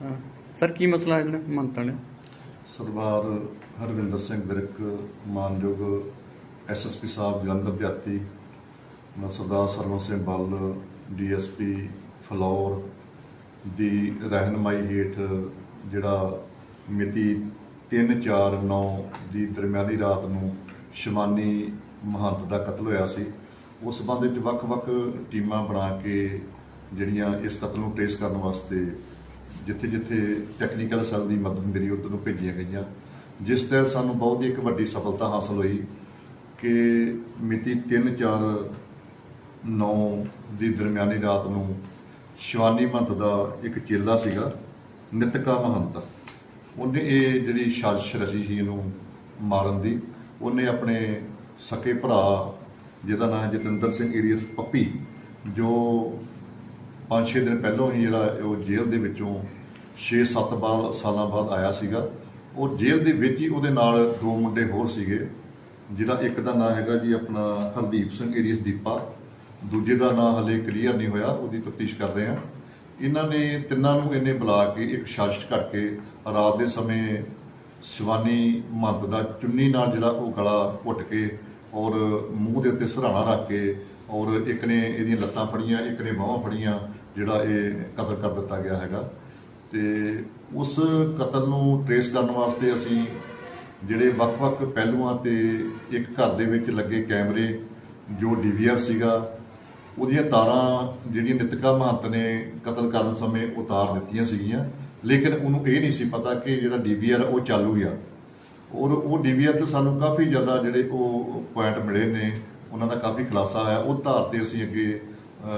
ਹਾਂ। ਸਰ, ਕੀ ਮਸਲਾ ਹੈ ਜਿਹੜਾ ਮੰਤਾਂ ਨੇ ਸਰਦਾਰ ਹਰਵਿੰਦਰ ਸਿੰਘ ਵਿਰਕ, ਮਾਨਯੋਗ ਐਸਐਸਪੀ ਸਾਹਿਬ, ਜਲੰਧਰ ਦਿਹਾਤੀ। ਮੈਂ ਸਰਦਾਰ ਸਰਵਨ ਸਿੰਘ ਬੱਲ ਡੀਐਸਪੀ ਫਲੌਰ ਦੀ ਰਹਿਨਮਾਈ ਹੇਠ ਜਿਹੜਾ ਮਿਤੀ 3/4/9 ਦੀ ਦਰਮਿਆਨੀ ਰਾਤ ਨੂੰ ਸ਼ਿਵਾਨੀ ਮਹੰਤ ਦਾ ਕਤਲ ਹੋਇਆ ਸੀ। ਉਸ ਸੰਬੰਧ ਵਿੱਚ ਵੱਖ-ਵੱਖ ਟੀਮਾਂ ਬਣਾ ਕੇ ਜਿਹੜੀਆਂ ਇਸ ਕਤਲ ਨੂੰ ਟ੍ਰੇਸ ਕਰਨ ਵਾਸਤੇ ਜਿੱਥੇ-ਜਿੱਥੇ ਟੈਕਨੀਕਲ ਸੈੱਲ ਦੀ ਮਦਦ ਮਿਲੀ ਉੱਧਰ ਨੂੰ ਭੇਜੀਆਂ ਗਈਆਂ। ਜਿਸ ਤਹਿਤ ਸਾਨੂੰ ਬਹੁਤ ਹੀ ਇੱਕ ਵੱਡੀ ਸਫਲਤਾ ਹਾਸਲ ਹੋਈ ਕਿ ਮਿਤੀ 3/4/9 ਦੀ ਦਰਮਿਆਨੀ ਰਾਤ ਨੂੰ ਸ਼ਿਵਾਨੀ ਮਹੰਤ ਦਾ ਇੱਕ ਚੇਲਾ ਸੀਗਾ, ਨਿਤਕਾ ਮਹੰਤ। ਉਹਨੇ ਇਹ ਜਿਹੜੀ ਸਾਜ਼ਿਸ਼ ਰਚੀ ਸੀ ਇਹਨੂੰ ਮਾਰਨ ਦੀ, ਉਹਨੇ ਆਪਣੇ ਸਕੇ ਭਰਾ ਜਿਹਦਾ ਨਾਮ ਜਤਿੰਦਰ ਸਿੰਘ ਏਰੀਅਸ ਪੱਪੀ, ਜੋ 5-6 ਦਿਨ ਪਹਿਲਾਂ ਹੀ ਜਿਹੜਾ ਉਹ ਜੇਲ੍ਹ ਦੇ ਵਿੱਚੋਂ 6-7 ਬਾਅਦ ਸਾਲਾਂ ਬਾਅਦ ਆਇਆ ਸੀਗਾ। ਉਹ ਜੇਲ੍ਹ ਦੇ ਵਿੱਚ ਹੀ ਉਹਦੇ ਨਾਲ ਦੋ ਮੁੰਡੇ ਹੋਰ ਸੀਗੇ, ਜਿਹੜਾ ਇੱਕ ਦਾ ਨਾਮ ਹੈਗਾ ਜੀ ਆਪਣਾ ਹਰਦੀਪ ਸਿੰਘ, ਏਰੀਅਸ ਦੀਪਾ। ਦੂਜੇ ਦਾ ਨਾਮ ਹਲੇ ਕਲੀਅਰ ਨਹੀਂ ਹੋਇਆ, ਉਹਦੀ ਤਫਤੀਸ਼ ਕਰ ਰਹੇ ਆ ਇਹਨਾਂ ਨੇ ਤਿੰਨਾਂ ਨੂੰ ਇਹਨੇ ਬੁਲਾ ਕੇ ਇੱਕ ਸਾਜ਼ਿਸ਼ ਕਰਕੇ ਰਾਤ ਦੇ ਸਮੇਂ ਸ਼ਿਵਾਨੀ ਮਹੰਤ ਦਾ ਚੁੰਨੀ ਨਾਲ ਜਿਹੜਾ ਉਹ ਗਲਾ ਘੁੱਟ ਕੇ ਔਰ ਮੂੰਹ ਦੇ ਉੱਤੇ ਸਰਾਣਾ ਰੱਖ ਕੇ ਔਰ ਇੱਕ ਨੇ ਇਹਦੀਆਂ ਲੱਤਾਂ ਫੜੀਆਂ, ਇੱਕ ਨੇ ਬਾਹਾਂ ਫੜੀਆਂ, ਜਿਹੜਾ ਇਹ ਕਤਲ ਕਰ ਦਿੱਤਾ ਗਿਆ ਹੈਗਾ। ਤੇ ਉਸ ਕਤਲ ਨੂੰ ਟ੍ਰੇਸ ਕਰਨ ਵਾਸਤੇ ਅਸੀਂ ਜਿਹੜੇ ਵੱਖ-ਵੱਖ ਪਹਿਲੂਆਂ ਤੇ ਇੱਕ ਘਰ ਦੇ ਵਿੱਚ ਲੱਗੇ ਕੈਮਰੇ, ਜੋ ਡੀਵੀਆਰ ਸੀਗਾ, ਉਹਦੀਆਂ ਤਾਰਾਂ ਜਿਹੜੀਆਂ ਨਿਤਕਾ ਮਹੰਤ ਨੇ ਕਤਲ ਕਰਨ ਸਮੇਂ ਉਤਾਰ ਦਿੱਤੀਆਂ ਸੀਗੀਆਂ। ਲੇਕਿਨ ਉਹਨੂੰ ਇਹ ਨਹੀਂ ਸੀ ਪਤਾ ਕਿ ਜਿਹੜਾ ਡੀਵੀਆਰ ਉਹ ਚਾਲੂ ਗਿਆ। ਔਰ ਉਹ ਡੀਵੀਆਰ ਤੋਂ ਸਾਨੂੰ ਕਾਫੀ ਜ਼ਿਆਦਾ ਜਿਹੜੇ ਉਹ ਪੁਆਇੰਟ ਮਿਲੇ ਨੇ ਉਹਨਾਂ ਦਾ ਕਾਫੀ ਖੁਲਾਸਾ ਆਇਆ ਉਹ ਧਾਰ ਤੇ ਅਸੀਂ ਅੱਗੇ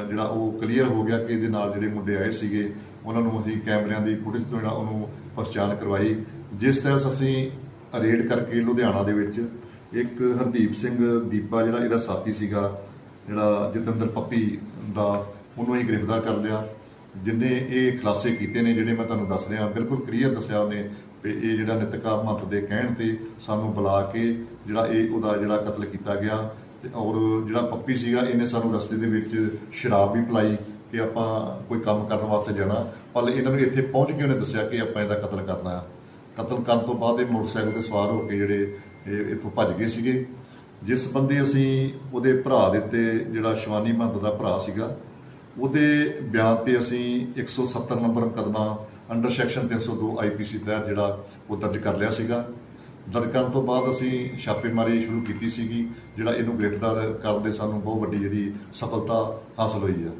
ਜਿਹੜਾ ਉਹ ਕਲੀਅਰ ਹੋ ਗਿਆ ਕਿ ਇਹਦੇ ਨਾਲ ਜਿਹੜੇ ਮੁੰਡੇ ਆਏ ਸੀਗੇ, ਉਹਨਾਂ ਨੂੰ ਅਸੀਂ ਕੈਮਰਿਆਂ ਦੀ ਫੁਟੇਜ ਤੋਂ ਜਿਹੜਾ ਉਹਨੂੰ ਪਛਾਣ ਕਰਵਾਈ। ਜਿਸ ਤਹਿਤ ਅਸੀਂ ਰੇਡ ਕਰਕੇ ਲੁਧਿਆਣਾ ਦੇ ਵਿੱਚ ਇੱਕ ਹਰਦੀਪ ਸਿੰਘ ਦੀਪਾ ਜਿਹੜਾ ਇਹਦਾ ਸਾਥੀ ਸੀਗਾ, ਜਿਹੜਾ ਜਤਿੰਦਰ ਪੱਪੀ ਦਾ, ਉਹਨੂੰ ਅਸੀਂ ਗ੍ਰਿਫਤਾਰ ਕਰ ਲਿਆ। ਜਿਨੇ ਇਹ ਖੁਲਾਸੇ ਕੀਤੇ ਨੇ, ਜਿਹੜੇ ਮੈਂ ਤੁਹਾਨੂੰ ਦੱਸ ਰਿਹਾ, ਬਿਲਕੁਲ ਕਲੀਅਰ ਦੱਸਿਆ ਉਹਨੇ ਵੀ ਇਹ ਜਿਹੜਾ ਨਿਤਕਾ ਮਹੰਤ ਦੇ ਕਹਿਣ ਤੇ ਸਾਨੂੰ ਬੁਲਾ ਕੇ ਜਿਹੜਾ ਇਹ ਉਹਦਾ ਜਿਹੜਾ ਕਤਲ ਕੀਤਾ ਗਿਆ। ਤੇ ਔਰ ਜਿਹੜਾ ਪੱਪੀ ਸੀਗਾ, ਇਹਨੇ ਸਾਨੂੰ ਰਸਤੇ ਦੇ ਵਿੱਚ ਸ਼ਰਾਬ ਵੀ ਪਿਲਾਈ ਕਿ ਆਪਾਂ ਕੋਈ ਕੰਮ ਕਰਨ ਵਾਸਤੇ ਜਾਣਾ। ਪਰ ਇਹਨਾਂ ਨੂੰ ਇੱਥੇ ਪਹੁੰਚ ਕੇ ਉਹਨੇ ਦੱਸਿਆ ਕਿ ਆਪਾਂ ਇਹਦਾ ਕਤਲ ਕਰਨਾ ਆ। ਕਤਲ ਕਰਨ ਤੋਂ ਬਾਅਦ ਇਹ ਮੋਟਰਸਾਈਕਲ ਤੇ ਸਵਾਰ ਹੋ ਕੇ ਜਿਹੜੇ ਇਹ ਇੱਥੋਂ ਭੱਜ ਗਏ ਸੀਗੇ। ਜਿਸ ਬੰਦੇ ਅਸੀਂ ਉਹਦੇ ਭਰਾ ਦੇ ਉੱਤੇ ਜਿਹੜਾ ਸ਼ਿਵਾਨੀ ਮਹੰਤ ਦਾ ਭਰਾ ਸੀਗਾ, ਉਹਦੇ ਬਿਆਨ ਤੇ ਅਸੀਂ 170 ਨੰਬਰ ਮੁਕੱਦਮਾ ਅੰਡਰ ਸੈਕਸ਼ਨ 302 ਆਈਪੀਸੀ ਤਹਿਤ ਜਿਹੜਾ ਉਹ ਦਰਜ ਕਰ ਲਿਆ ਸੀਗਾ। ਦਰਜ ਤੋਂ ਬਾਅਦ ਅਸੀਂ ਛਾਪੇਮਾਰੀ ਸ਼ੁਰੂ ਕੀਤੀ ਸੀਗੀ, ਜਿਹੜਾ ਇਹਨੂੰ ਗ੍ਰਿਫਤਾਰ ਕਰਨ ਦੇ ਸਾਨੂੰ ਬਹੁਤ ਵੱਡੀ ਜਿਹੜੀ ਸਫਲਤਾ ਹਾਸਲ ਹੋਈ ਆ